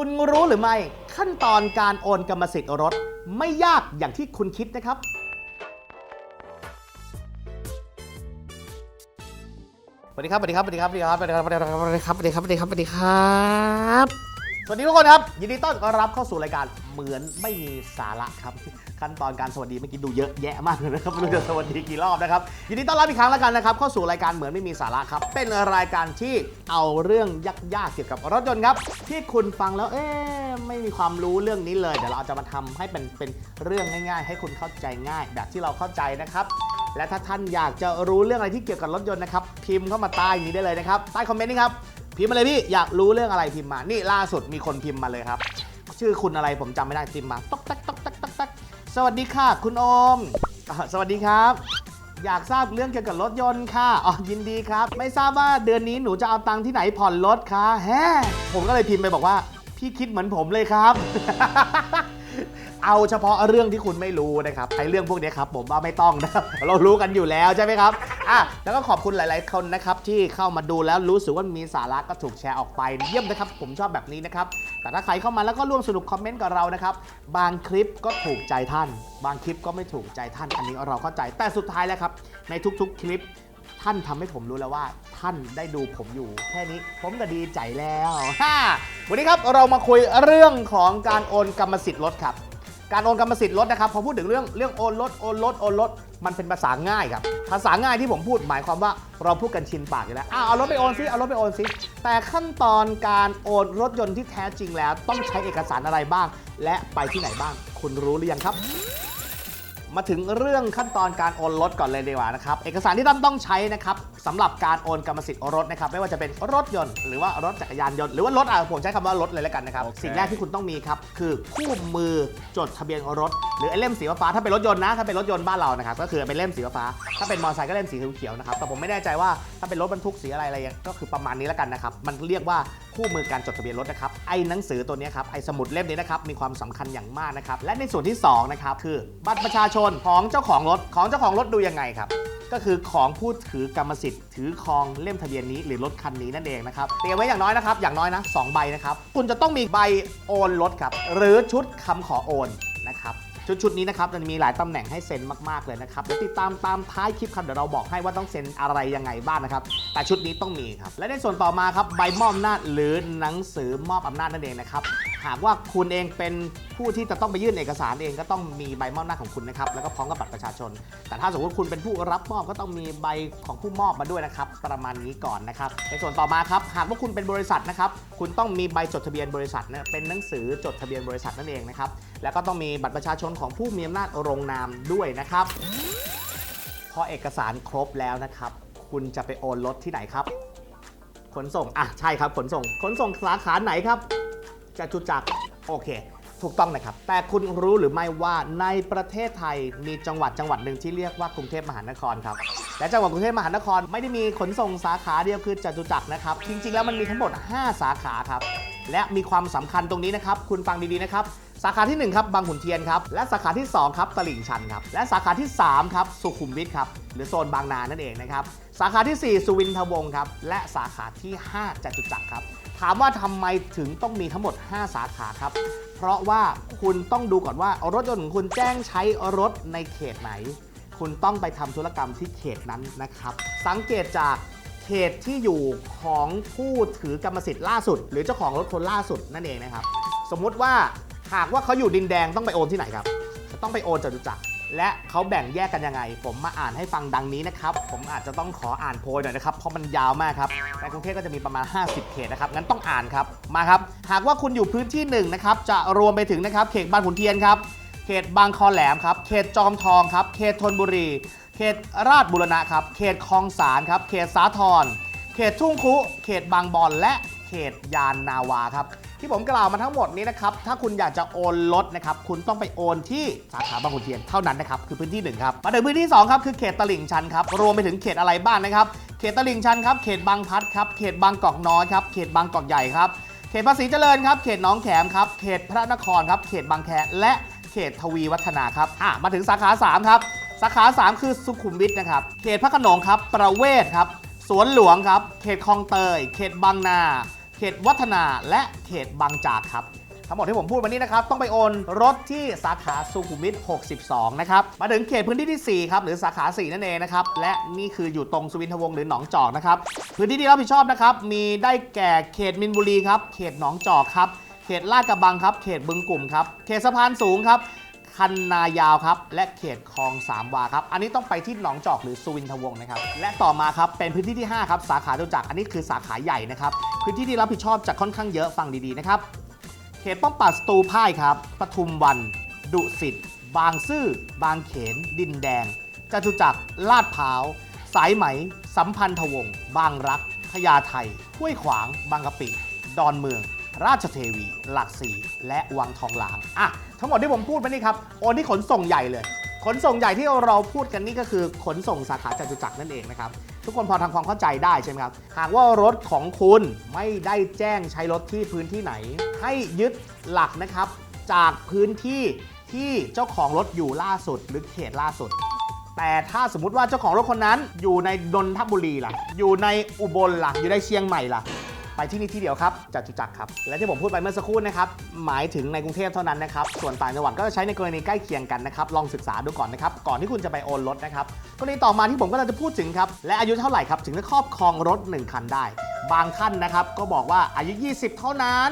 คุณรู้หรือไม่ขั้นตอนการโอนกรรมสิทธิ์รถ ไม่ยากอย่างที่คุณคิดนะครับ สวัสดีครับ สวัสดีครับ สวัสดีครับ สวัสดีครับ สวัสดีครับ สวัสดีครับ สวัสดีครับ สวัสดีครับ สวัสดีทุกคนครับ ยินดีต้อนรับเข้าสู่รายการเหมือนไม่มีสาระครับ ขั้นตอนการสวัสดีเมื่อกี้ดูเยอะแยะมากเลยนะครับไม่รู้จะสวัสดีกี่รอบนะครับยินดีต้อนรับอีกครั้งแล้วกันนะครับเข้าสู่รายการเหมือนไม่มีสาระครับ เป็นรายการที่เอาเรื่องยากๆเกี่ยวกับรถยนต์ครับ ที่คุณฟังแล้วเอ๊ะไม่มีความรู้เรื่องนี้เลยเดี๋ยวเราจะมาทำให้เป็นเป็นเรื่องง่าย ๆ ให้คุณเข้าใจง่าย แบบที่เราเข้าใจนะครับและถ้าท่านอยากจะรู้เรื่องอะไรที่เกี่ยวกับรถยนต์นะครับพิมพ์เข้ามาใต้นี้ได้เลยนะครับใต้คอมเมนต์นี่ครับ พิมพ์มาเลยพี่อยากรู้เรื่องอะไรพิมพ์มา นี่ล่าสุดมีคนพิมพ์มาเลยครับ ชื่อคุณอะไรผมจำไม่ได้พิมพ์มาตอกแตกตอกแตกตอกแตกสวัสดีค่ะ คุณโอมอ่าสวัสดีครับ อยากทราบเรื่องเกี่ยวกับรถยนต์ค่ะอ๋อยินดีครับ ไม่ทราบว่าเดือนนี้หนูจะเอาตังค์ที่ไหนผ่อนรถคะแฮผมก็เลยพิมพ์ไปบอกว่า พี่คิดเหมือนผมเลยครับ เอาเฉพาะเรื่องที่คุณไม่รู้นะครับไอ้เรื่องพวกนี้ครับผมว่าไม่ต้องนะครับเรารู้กันอยู่แล้วใช่ไหมครับอะแล้วก็ขอบคุณหลาย ๆ คนนะครับที่เข้ามาดูแล้วรู้สึกว่ามีสาระก็ถูกแชร์ออกไปเยี่ยมนะครับ ผมชอบแบบนี้นะครับแต่ถ้าใครเข้ามาแล้วก็ร่วมสนุกคอมเมนต์กับเรานะครับบางคลิปก็ถูกใจท่าน บางคลิปก็ไม่ถูกใจท่านอันนี้เราเข้าใจแต่สุดท้ายแล้วครับในทุก ๆ คลิปท่านทำให้ผมรู้แล้วว่าท่านได้ดูผมอยู่ แค่นี้ผมก็ดีใจแล้วฮ่าวันนี้ครับเรามาคุยเรื่องของการโอนกรรมสิทธิ์รถครับ การโอนกรรมสิทธิ์รถนะครับพอพูดถึงเรื่องเรื่องโอนรถโอนรถโอนรถมันเป็นภาษาง่ายครับภาษาง่ายที่ผมพูดหมายความว่าเราพูดกันชินปากอยู่แล้วอ้าวเอารถไปโอนซิเอารถไปโอนซิแต่ขั้นตอนการโอนรถยนต์ที่แท้จริงแล้ว ต้องใช้เอกสารอะไรบ้าง และไปที่ไหนบ้าง คุณรู้หรือยังครับ มาถึงเรื่องขั้นตอนการโอนรถก่อนเลยดีกว่านะครับ เอกสารที่ท่านต้องใช้นะครับสำหรับการโอนกรรมสิทธิ์รถนะครับไม่ว่าจะเป็นรถยนต์หรือว่ารถจักรยานยนต์หรือว่ารถอะผมใช้คำว่ารถเลยแล้วกันนะครับโอเคสิ่งแรกที่คุณต้องมีครับคือคู่มือจดทะเบียนรถ หรือไอ้เล่มสีฟ้าๆถ้าเป็นรถยนต์นะถ้าเป็นรถยนต์บ้านเรานะครับก็คือเป็นเล่มสีฟ้าๆถ้าเป็นมอเตอร์ไซค์ก็เล่มสีเขียวๆนะครับแต่ผมไม่แน่ใจว่าถ้าเป็นรถบรรทุกสีอะไรอะไรก็คือประมาณนี้แล้วกันนะครับมันเรียกว่า คู่มือการจดทะเบียนรถนะครับไอ้หนังสือตัวนี้ครับไอ้สมุดเล่มนี้นะครับมีความสำคัญอย่างมากนะครับและในส่วนที่สองนะครับคือบัตรประชาชนของเจ้าของรถของเจ้าของรถดูยังไงครับก็คือของผู้ถือกรรมสิทธิ์ถือครองเล่มทะเบียนนี้หรือรถคันนี้นั่นเองนะครับเตรียมไว้อย่างน้อยนะครับอย่างน้อยนะสองใบนะครับคุณจะต้องมีใบโอนรถครับหรือชุดคำขอโอน ชุดชุดนี้นะครับจะมีหลายตำแหน่งให้เซ็นมากๆเลยนะครับเดี๋ยวติดตามตามท้ายคลิปครับเดี๋ยวเราบอกให้ว่าต้องเซ็นอะไรยังไงบ้างนะครับ แต่ชุดนี้ต้องมีครับ และในส่วนต่อมาครับใบมอบอำนาจหรือหนังสือมอบอำนาจนั่นเองนะครับ หากว่าคุณเองเป็นผู้ที่จะต้องไปยื่นเอกสารเองก็ต้องมีใบมอบอำนาของคุณนะครับ แล้วก็พร้อมกับบัตรประชาชน แต่ถ้าสมมติคุณเป็นผู้รับมอบก็ต้องมีใบของผู้มอบมาด้วยนะครับ ประมาณนี้ก่อนนะครับ ในส่วนต่อมาครับ หากว่าคุณเป็นบริษัทนะครับ คุณต้องมีใบจดทะเบียนบริษัทนะเป็นหนังสือจดทะเบียนบริษัทนั่นเองนะครับ แล้วก็ต้องมีบัตรประชาชนของผู้มีอำนาจลงนามด้วยนะครับ พอเอกสารครบแล้วนะครับ คุณจะไปโอนรถที่ไหนครับ ขนส่ง อะ ใช่ครับ ขนส่ง ขนส่งสาขาไหนครับ จตุจักรโอเค ถูกต้องนะครับ แต่คุณรู้หรือไม่ว่าในประเทศไทยมีจังหวัดจังหวัดหนึ่งที่เรียกว่ากรุงเทพมหานครครับและจังหวัดกรุงเทพมหานครไม่ได้มีขนส่งสาขาเดียวคือจตุจักรนะครับ จริง ๆ แล้วมันมีทั้งหมด 5 สาขาครับ และมีความสำคัญตรงนี้นะครับ คุณฟังดี ๆ นะครับ สาขาที่ 1 ครับ บางขุนเทียนครับ และสาขาที่ 2 ครับตลิ่งชันครับ และสาขาที่ 3 ครับ สุขุมวิทครับ หรือโซนบางนานั่นเองนะครับ สาขาที่ 4 สุวินทวงศ์ครับ และสาขาที่ 5จตุจักรครับ ถามว่าทำไมถึงต้องมีทั้งหมด 5 สาขาครับ เพราะว่าคุณต้องดูก่อนว่ารถยนต์ของคุณแจ้งใช้รถในเขตไหน คุณต้องไปทำธุรกรรมที่เขตนั้นนะครับ สังเกตจากเขตที่อยู่ของผู้ถือกรรมสิทธิ์ล่าสุด หรือเจ้าของรถคนล่าสุดนั่นเองนะครับ สมมุติว่าหากว่าเขาอยู่ดินแดงต้องไปโอนที่ไหนครับ จะต้องไปโอนจตุจักร และเขาแบ่งแยกกันยังไง ผมมาอ่านให้ฟังดังนี้นะครับ ผมอาจจะต้องขออ่านโพยหน่อยนะครับ เพราะมันยาวมากครับ ในกรุงเทพก็จะมีประมาณ 50 เขตนะครับ งั้นต้องอ่านครับ มาครับ หากว่าคุณอยู่พื้นที่หนึ่งนะครับ จะรวมไปถึงนะครับ เขตบางขุนเทียนครับ เขตบางคอแหลมครับ เขตจอมทองครับ เขตธนบุรี เขตราชบุรณะครับ เขตคลองสารครับ เขตสาทร เขตทุ่งคุ เขตบางบอน และเขตยานนาวาครับ ที่ผมกล่าวมาทั้งหมดนี้นะครับ ถ้าคุณอยากจะโอนรถนะครับ คุณต้องไปโอนที่สาขาบางขุนเทียนเท่านั้นนะครับ คือพื้นที่หนึ่งครับ มาถึงพื้นที่สองครับ คือเขตตลิ่งชันครับ รวมไปถึงเขตอะไรบ้างนะครับ เขตตลิ่งชันครับ เขตบางพัดครับ เขตบางกอกน้อยครับ เขตบางกอกใหญ่ครับ เขตภาษีเจริญครับ เขตหนองแขมครับ เขตพระนครครับ เขตบางแค และเขตทวีวัฒนาครับ อะ มาถึงสาขาสามครับ สาขา 3 คือสุขุมวิทนะครับ เขตพระโขนงครับ ประเวศครับ สวนหลวงครับ เขตคลองเตย เขตบางนา เขตวัฒนาและเขตบางจากครับ ทั้งหมดที่ผมพูดวันนี้นะครับ ต้องไปโอนรถที่สาขาสุขุมวิท 62 นะครับ มาถึงเขตพื้นที่ที่ 4 ครับ หรือสาขา 4 นั่นเองนะครับ และนี่คืออยู่ตรงสุวินทวงศ์หรือหนองจอกนะครับ พื้นที่ที่รับผิดชอบนะครับ มีได้แก่เขตมินบุรีครับ เขตหนองจอกครับ เขตลาดกระบังครับ เขตบึงกลุ่มครับ เขตสะพานสูงครับคันนายาวครับ และเขตคลองสามวาครับ อันนี้ต้องไปที่หนองจอกหรือสุวินทวงศ์นะครับ และต่อมาครับเป็นพื้นที่ที่ 5 ครับ สาขาจตุจักรอันนี้คือสาขาใหญ่นะครับ พื้นที่ที่รับผิดชอบจะค่อนข้างเยอะฟังดีๆนะครับ เขตป้อมปราบสตูพ่ายครับปทุมวัน ดุสิตบางซื่อ บางเขน ดินแดงจตุจักรลาดพร้าว สายไหม สัมพันธวงศ์บางรักพญาไทห้วยขวาง บางกะปิ ดอนเมือง ราชเทวี หลักสี่และวังทองหลางอะทั้งหมดที่ผมพูดไปนี่ครับโอนที่ขนส่งใหญ่เลย ขนส่งใหญ่ที่เราพูดกันนี่ก็คือขนส่งสาขาจตุจักรนั่นเองนะครับ ทุกคนพอทำความเข้าใจได้ใช่ไหมครับ หากว่ารถของคุณไม่ได้แจ้งใช้รถที่พื้นที่ไหน ให้ยึดหลักนะครับ จากพื้นที่ที่เจ้าของรถอยู่ล่าสุดหรือเขตล่าสุด แต่ถ้าสมมติว่าเจ้าของรถคนนั้นอยู่ในนนทบุรีล่ะ อยู่ในอุบลล่ะ อยู่ในเชียงใหม่ล่ะ ไปที่นี่ที่เดียวครับจตุจักรครับ และที่ผมพูดไปเมื่อสักครู่นะครับหมายถึงในกรุงเทพเท่านั้นนะครับส่วนต่างจังหวัดก็จะใช้ในกรณีใกล้เคียงกันนะครับลองศึกษาดูก่อนนะครับก่อนที่คุณจะไปโอนรถนะครับกรณีต่อมาที่ผมก็จะพูดถึงครับและอายุเท่าไหร่ครับถึงจะครอบครองรถ 1 คันได้ บางท่านนะครับก็บอกว่าอายุ 20 เท่านั้น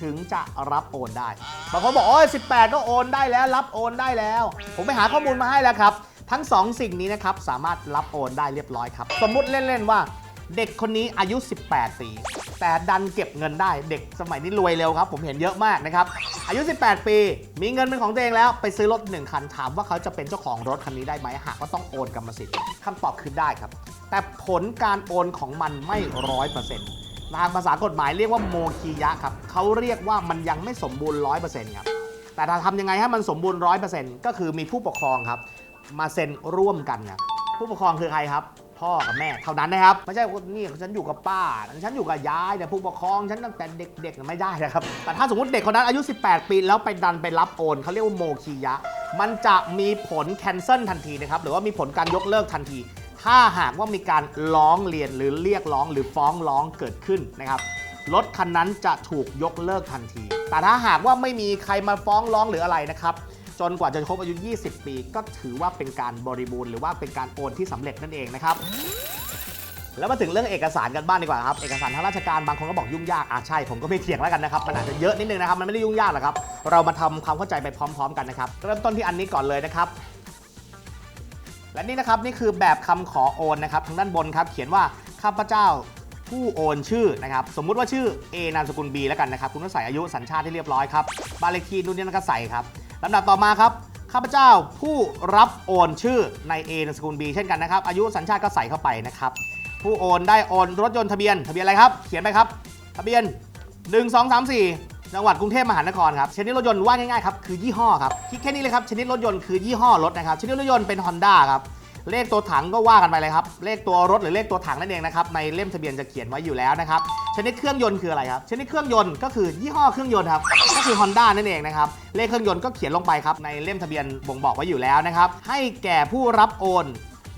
ถึงจะรับโอนได้บางคนบอกโอ้ย18 ก็โอนได้แล้ว รับโอนได้แล้ว ผมไปหาข้อมูลมาให้แล้วครับทั้ง 2 สิ่งนี้นะครับสามารถรับโอนได้เรียบร้อยครับ สมมุติเล่น ๆ ว่า เด็กคนนี้อายุ 18 ปี แต่ดันเก็บเงินได้ เด็กสมัยนี้รวยเร็วครับ ผมเห็นเยอะมากนะครับ อายุ 18 ปี มีเงินเป็นของตัวเองแล้ว ไปซื้อรถ 1 คันถามว่าเขาจะเป็นเจ้าของรถคันนี้ได้ไหมหากว่าต้องโอนกรรมสิทธิ์คำตอบคือได้ครับ แต่ผลการโอนของมันไม่ร้อยเปอร์เซ็นต์ทางภาษากฎหมายเรียกว่าโมคียะครับเขาเรียกว่ามันยังไม่สมบูรณ์ร้อยเปอร์เซ็นต์ครับแต่ถ้าทำยังไงให้มันสมบูรณ์ร้อยเปอร์เซ็นต์ก็คือมีผู้ปกครองครับ มาเซ็นร่วมกันครับผู้ปกครองคือใครครับ พ่อกับแม่เท่านั้นนะครับ ไม่ใช่ว่านี่ฉันอยู่กับป้า ฉันอยู่กับยายแต่ผู้ปกครองฉันตั้งแต่เด็กๆไม่ได้นะครับ แต่ถ้าสมมติเด็กคนนั้นอายุ 18 ปีแล้วไปดันไปรับโอนเขาเรียกว่าโมคียะ มันจะมีผลแคนเซิลทันทีนะครับหรือว่ามีผลการยกเลิกทันที ถ้าหากว่ามีการร้องเรียนหรือเรียกร้องหรือฟ้องร้องเกิดขึ้นนะครับรถคันนั้นจะถูกยกเลิกทันที แต่ถ้าหากว่าไม่มีใครมาฟ้องร้องหรืออะไรนะครับ จนกว่าจะครบอายุ 20 ปี ก็ถือว่าเป็นการบริบูรณ์หรือว่าเป็นการโอนที่สำเร็จนั่นเองนะครับ แล้วมาถึงเรื่องเอกสารกันบ้างดีกว่าครับเอกสารทางราชการบางคนก็บอกยุ่งยากอะใช่ผมก็ไม่เถียงแล้วกันนะครับมันอาจจะเยอะนิดนึงนะครับมันไม่ได้ยุ่งยากหรอกครับเรามาทำความเข้าใจไปพร้อม ๆ กันนะครับเริ่มต้นที่อันนี้ก่อนเลยนะครับและนี่นะครับนี่คือแบบคำขอโอนนะครับทางด้านบนครับเขียนว่าข้าพเจ้าผู้โอนชื่อนะครับสมมุติว่าชื่อ A นามสกุล B แล้วกันนะครับคุณก็ใส่อายุสัญชาติที่เรียบร้อยครับบ้านเลขที่นู่นนี่นั่นก็ใส่ครับ ลำดับต่อมาครับข้าพเจ้าผู้รับโอนชื่อใน A นามสกุล B เช่นกันนะครับ อายุสัญชาติก็ใส่เข้าไปนะครับ ผู้โอนได้โอนรถยนต์ทะเบียนทะเบียนอะไรครับ เขียนไปครับ ทะเบียน 1 2 3 4 จังหวัดกรุงเทพมหานครครับ ชนิดรถยนต์ว่าง่ายๆครับ คือยี่ห้อครับ คิดแค่นี้เลยครับ ชนิดรถยนต์คือยี่ห้อรถนะครับ ชนิดรถยนต์เป็น Honda ครับ เลขตัวถังก็ว่ากันไปเลยครับ เลขตัวรถหรือเลขตัวถังนั่นเองนะครับในเล่มทะเบียนจะเขียนไว้อยู่แล้วนะครับชนิดเครื่องยนต์คืออะไรครับชนิดเครื่องยนต์ก็คือยี่ห้อเครื่องยนต์ครับก็คือ Honda นั่นเองนะครับเลขเครื่องยนต์ก็เขียนลงไปครับในเล่มทะเบียนบ่งบอกไว้อยู่แล้วนะครับให้แก่ผู้รับโอน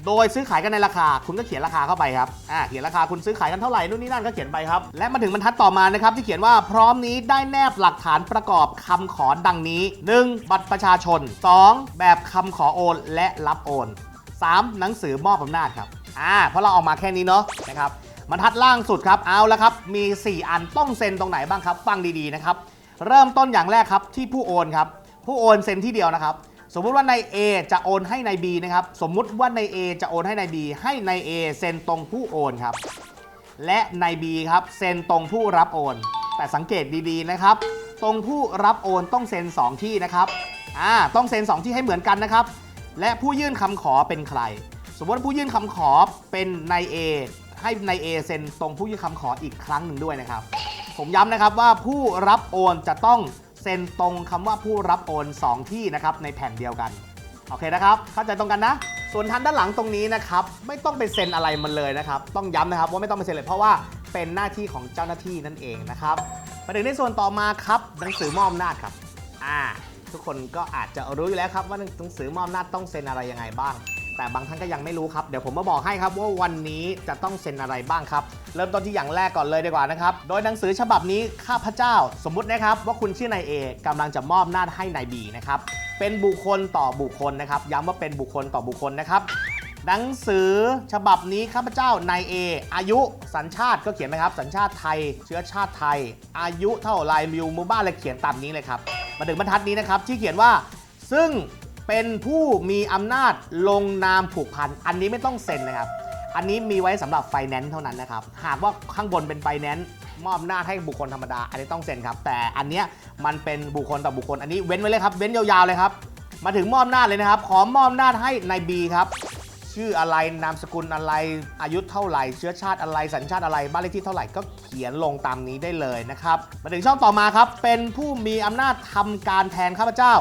โดยซื้อขายกันในราคา คุณก็เขียนราคาเข้าไปครับอ่าเขียนราคาคุณซื้อขายกันเท่าไหร่นู่นนี่นั่นก็เขียนไปครับและมาถึงบรรทัดต่อมานะครับที่เขียนว่าพร้อมนี้ได้แนบหลักฐานประกอบคำขอดังนี้ 1. บัตรประชาชน 2. แบบคำขอโอน และรับโอน 3. หนังสือมอบอำนาจครับอ่าเพราะเราเอามาแค่นี้เนาะนะครับบรรทัดล่างสุดครับเอาแล้วครับมี 4 อันต้องเซ็นตรงไหนบ้างครับ ฟังดีๆนะครับเริ่มต้นอย่างแรกครับที่ผู้โอนครับผู้โอนเซ็นที่เดียวนะครับ สมมุติว่าใน A จะโอนให้ใน B นะครับสมมุติว่าใน A จะโอนให้ใน B ให้ใน A เซ็นตรงผู้โอนครับและใน B ครับเซ็นตรงผู้รับโอน แต่สังเกตดีๆนะครับ ตรงผู้รับโอนต้องเซ็น 2 ที่นะครับอ่าต้องเซ็น 2 ที่ให้เหมือนกันนะครับ และผู้ยื่นคำขอเป็นใคร สมมติผู้ยื่นคำขอเป็นใน A ให้ใน A เอเซ็นตรงผู้ยื่นคำขออีกครั้งหนึ่งด้วยนะครับ ผมย้ำนะครับว่าผู้รับโอนจะต้องเซ็นตรงคำว่าผู้รับโอน 2 ที่นะครับในแผ่นเดียวกัน โอเคนะครับ เข้าใจตรงกันนะ ส่วนทันด้านหลังตรงนี้นะครับ ไม่ต้องไปเซ็นอะไรมันเลยนะครับ ต้องย้ำนะครับว่าไม่ต้องไปเซ็นเลยเพราะว่าเป็นหน้าที่ของเจ้าหน้าที่นั่นเองนะครับมาถึงในส่วนต่อมาครับหนังสือมอบอำนาจครับ อ่า ทุกคนก็อาจจะรู้อยู่แล้วครับว่าหนังสือมอบอำนาจต้องเซ็นอะไรยังไงบ้าง แต่บางท่านก็ยังไม่รู้ครับ เดี๋ยวผมมาบอกให้ครับว่าวันนี้จะต้องเซ็นอะไรบ้างครับ เริ่มต้นที่อย่างแรกก่อนเลยดีกว่านะครับ โดยหนังสือฉบับนี้ข้าพเจ้า สมมุตินะครับว่าคุณชื่อนายเอกำลังจะมอบหน้าจให้นายบีนะครับเป็นบุคคลต่อบุคคลนะครับ ย้ำว่าเป็นบุคคลต่อบุคคลนะครับหนังสือฉบับนี้ข้าพเจ้านายเออายุสัญชาติก็เขียนไหมครับ สัญชาติไทย เชื้อชาติไทย อายุเท่าไรมิวมือบ้านเลยเขียนตามนี้เลยครับ มาถึงบรรทัดนี้นะครับที่เขียนว่า ซึ่งเป็นผู้มีอำนาจลงนามผูกพัน อันนี้ไม่ต้องเซ็นนะครับ อันนี้มีไว้สำหรับไฟแนนซ์เท่านั้นนะครับ หากว่าข้างบนเป็นไฟแนนซ์มอบอำนาจให้บุคคลธรรมดา อันนี้ต้องเซ็นครับ แต่อันเนี้ยมันเป็นบุคคลต่อบุคคล อันนี้เว้นไว้เลยครับ เว้นยาวๆเลยครับ มาถึงมอบอำนาจเลยนะครับ ขอมอบอำนาจให้นายบีครับ ชื่ออะไรนามสกุลอะไร อายุเท่าไหร่ เชื้อชาติอะไรสัญชาติอะไรบ้านเลขที่เท่าไหร่ก็เขียนลงตามนี้ได้เลยนะครับมาถึงช่องต่อมาครับ เป็นผู้มีอำนาจทำการแทนข้าพเจ้า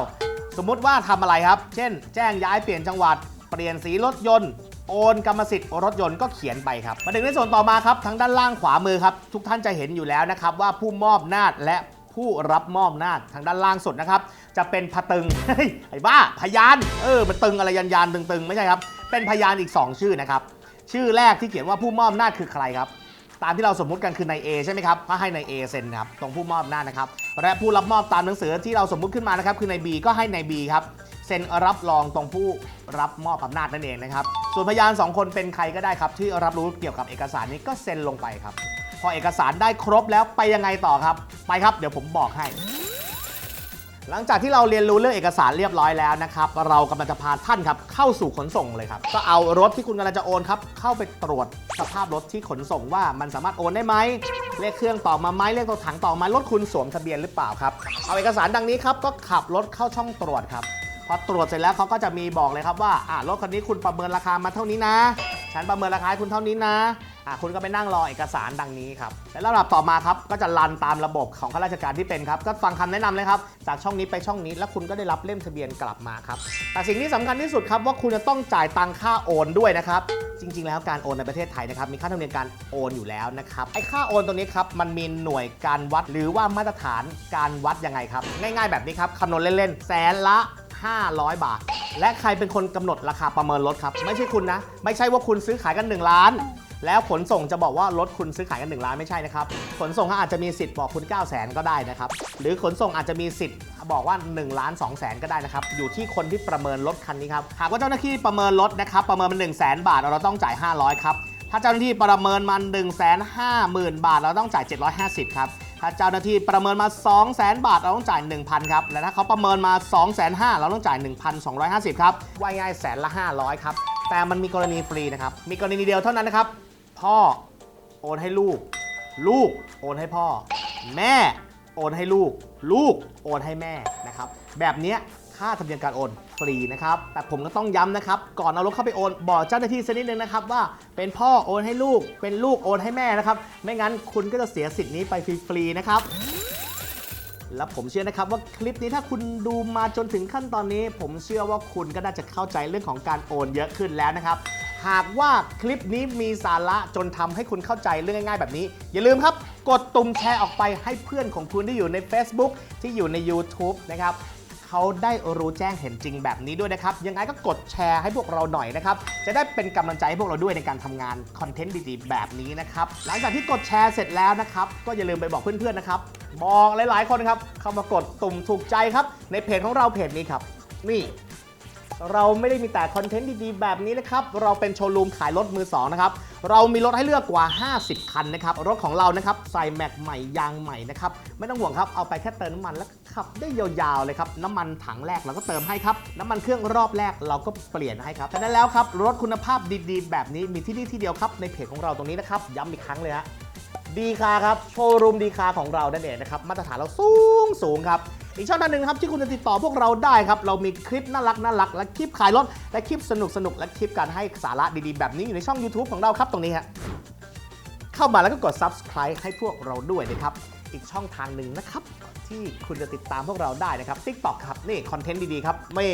สมมุติว่าทำอะไรครับ เช่น แจ้งย้ายเปลี่ยนจังหวัดเปลี่ยนสีรถยนต์โอนกรรมสิทธิ์รถยนต์ก็เขียนไปครับ มาถึงในส่วนต่อมาครับทางด้านล่างขวามือครับ ทุกท่านจะเห็นอยู่แล้วนะครับ ว่าผู้มอบอำนาจและผู้รับมอบอำนาจทางด้านล่างสุดนะครับ จะเป็นพะตึงไอ้บ้าพยานเออมันตึงอะไรยันยานตึงๆ ไม่ใช่ครับ เป็นพยานอีก 2 ชื่อนะครับ ชื่อแรกที่เขียนว่าผู้มอบอำนาจคือใครครับ ตามที่เราสมมุติกันคือนาย A ใช่ไหมครับก็ให้นาย A เซ็นครับตรงผู้มอบอำนาจนะครับ และผู้รับมอบตามหนังสือที่เราสมมุติขึ้นมานะครับ คือนาย B ก็ให้นาย B ครับเซ็นรับรองตรงผู้รับมอบอำนาจนั่นเองนะครับ ส่วนพยาน 2 คนเป็นใครก็ได้ครับ ที่รับรู้เกี่ยวกับเอกสารนี้ก็เซ็นลงไปครับ พอเอกสารได้ครบแล้วไปยังไงต่อครับ ไปครับ เดี๋ยวผมบอกให้ หลังจากที่เราเรียนรู้เรื่องเอกสารเรียบร้อยแล้วนะครับ เรากำลังจะพาท่านครับเข้าสู่ขนส่งเลยครับ ก็เอารถที่คุณกำลังจะโอนครับเข้าไปตรวจสภาพรถที่ขนส่งว่ามันสามารถโอนได้ไหมเลขเครื่องต่อมาไหมเลขตัวถังต่อมารถคุณสวมทะเบียนหรือเปล่าครับเอาเอกสารดังนี้ครับก็ขับรถเข้าช่องตรวจครับพอตรวจเสร็จแล้วเขาก็จะมีบอกเลยครับว่าอะรถคันนี้คุณประเมินราคามาเท่านี้นะ ฉันประเมินราคาให้คุณเท่านี้นะอะ คุณก็ไปนั่งรอเอกสารดังนี้ครับและลำดับต่อมาครับก็จะรันตามระบบของข้าราชการที่เป็นครับก็ฟังคำแนะนำเลยครับจากช่องนี้ไปช่องนี้ แล้วคุณก็ได้รับเล่มทะเบียนกลับมาครับแต่สิ่งที่สำคัญที่สุดครับว่าคุณจะต้องจ่ายตังค่าโอนด้วยนะครับจริง ๆ แล้วการโอนในประเทศไทยนะครับมีค่าธรรมเนียมการโอนอยู่แล้วนะครับไอ้ค่าโอนตรงนี้ครับมันมีหน่วยการวัดหรือว่ามาตรฐานการวัดยังไงครับ ง่าย ๆ แบบนี้ครับคำนวณเล่นๆแสนละ 500 บาท และใครเป็นคนกำหนดราคาประเมินรถครับ ไม่ใช่คุณนะ ไม่ใช่ว่าคุณซื้อขายกัน 1 ล้าน แล้วขนส่งจะบอกว่ารถคุณซื้อขายกัน1ล้านไม่ใช่นะครับ ขนส่งเขาอาจจะมีสิทธิ์บอกคุณ 9 0 0 0 0 0ก็ได้นะครับ หรือขนส่งอาจจะมีสิทธิ์บอกว่า1ล้าน2แสนก็ได้นะครับ อยู่ที่คนที่ประเมินรถคันนี้ครับ หากว่าเจ้าหน้าที่ประเมินรถนะครับ ประเมินมัน1 0 0 0 0 0บาท เราต้องจ่าย 500 ครับ ถ้าเจ้าหน้าที่ประเมินมัน 1 5 0 0 0 0 บาท เราต้องจ่าย 750 ครับ ถ้าเจ้าหน้าที่ประเมินมา 2 0 0 0 0 0บาท เราต้องจ่าย 1,000 ครับ และถ้าเขาประเมินมา 2 5 0 0 0 0เราต้องจ่าย 1,250 ครับ ว่ายง่ายแสนละ 500 ครับ แต่มันมีกรณีฟรีนะครับ มีกรณีเดียวเท่านั้นนะครับ พ่อโอนให้ลูก ลูกโอนให้พ่อ แม่โอนให้ลูก ลูกโอนให้แม่นะครับ แบบนี้ค่าทะเบียนการโอนฟรีนะครับ แต่ผมก็ต้องย้ำนะครับ ก่อนเอารถเข้าไปโอนบอกเจ้าหน้าที่สักนิดนึงนะครับว่าเป็นพ่อโอนให้ลูก เป็นลูกโอนให้แม่นะครับ ไม่งั้นคุณก็จะเสียสิทธิ์นี้ไปฟรีๆนะครับและผมเชื่อนะครับว่าคลิปนี้ถ้าคุณดูมาจนถึงขั้นตอนนี้ ผมเชื่อว่าคุณก็น่าจะเข้าใจเรื่องของการโอนเยอะขึ้นแล้วนะครับ หากว่าคลิปนี้มีสาระจนทำให้คุณเข้าใจเรื่องง่ายๆแบบนี้ อย่าลืมครับ กดตุ่มแชร์ออกไปให้เพื่อนของคุณที่อยู่ใน Facebook ที่อยู่ใน YouTube นะครับ เขาได้รู้แจ้งเห็นจริงแบบนี้ด้วยนะครับ ยังไงก็กดแชร์ให้พวกเราหน่อยนะครับ จะได้เป็นกำลังใจให้พวกเราด้วยในการทำงานคอนเทนต์ดีๆ แบบนี้นะครับ หลังจากที่กดแชร์เสร็จแล้วนะครับ ก็อย่าลืมไปบอกเพื่อนๆนะครับบอกหลายๆคนครับเข้ามากดตุ่มถูกใจครับ ในเพจของเราเพจนี้ครับ นี่ เราไม่ได้มีแต่คอนเทนต์ดีๆ แบบนี้นะครับ เราเป็นโชว์รูมขายรถมือสองนะครับ เรามีรถให้เลือกกว่า 50 คันนะครับ รถของเรานะครับใส่แม็กใหม่ยางใหม่นะครับ ไม่ต้องห่วงครับ เอาไปแค่เติมน้ำมันแล้วขับได้ยาวๆเลยครับ น้ำมันถังแรกเราก็เติมให้ครับ น้ำมันเครื่องรอบแรกเราก็เปลี่ยนให้ครับฉะนั้นแล้วครับ รถคุณภาพดีๆ แบบนี้มีที่นี่ที่เดียวครับ ในเพจของเราตรงนี้นะครับ ย้ำอีกครั้งเลยฮะดีคาครับ โชว์รูมดีคาของเรานั่นเองนะครับ มาตรฐานเราสูงสูงครับ อีกช่องทางหนึ่งครับที่คุณจะติดต่อพวกเราได้ครับ เรามีคลิปน่ารักน่ารักและคลิปขายรถและคลิปสนุกสนุกและคลิปการให้สาระดีๆ แบบนี้อยู่ในช่อง YouTube ของเราครับตรงนี้ฮะเข้ามาแล้วก็กด subscribe ให้พวกเราด้วยนะครับอีกช่องทางหนึ่งนะครับที่คุณจะติดตามพวกเราได้นะครับ TikTok ครับนี่คอนเทนต์ดีๆครับเม่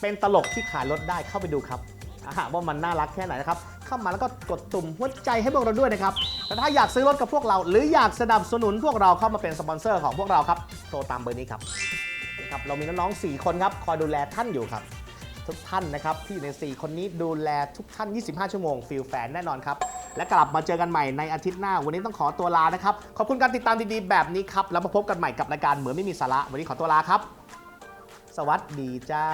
เป็นตลกที่ขายรถได้เข้าไปดูครับอ่าว่ามันน่ารักแค่ไหนนะครับ เข้ามาแล้วก็กดตุ่มหัวใจให้พวกเราด้วยนะครับแต่ถ้าอยากซื้อรถกับพวกเรา หรืออยากสนับสนุนพวกเราเข้ามาเป็นสปอนเซอร์ของพวกเราครับโทรตามเบอร์นี้ครับครับเรามีน้องๆ4คนครับคอยดูแลท่านอยู่ครับ ทุกท่านนะครับที่ใน 4 คนนี้ดูแลทุกท่าน 25 ชั่วโมงฟิลแฟนแน่นอนครับและกลับมาเจอกันใหม่ในอาทิตย์หน้า วันนี้ต้องขอตัวลานะครับ ขอบคุณการติดตามดีๆแบบนี้ครับ แล้วมาพบกันใหม่กับรายการเหมือนไม่มีสาระ วันนี้ขอตัวลาครับ สวัสดีเจ้า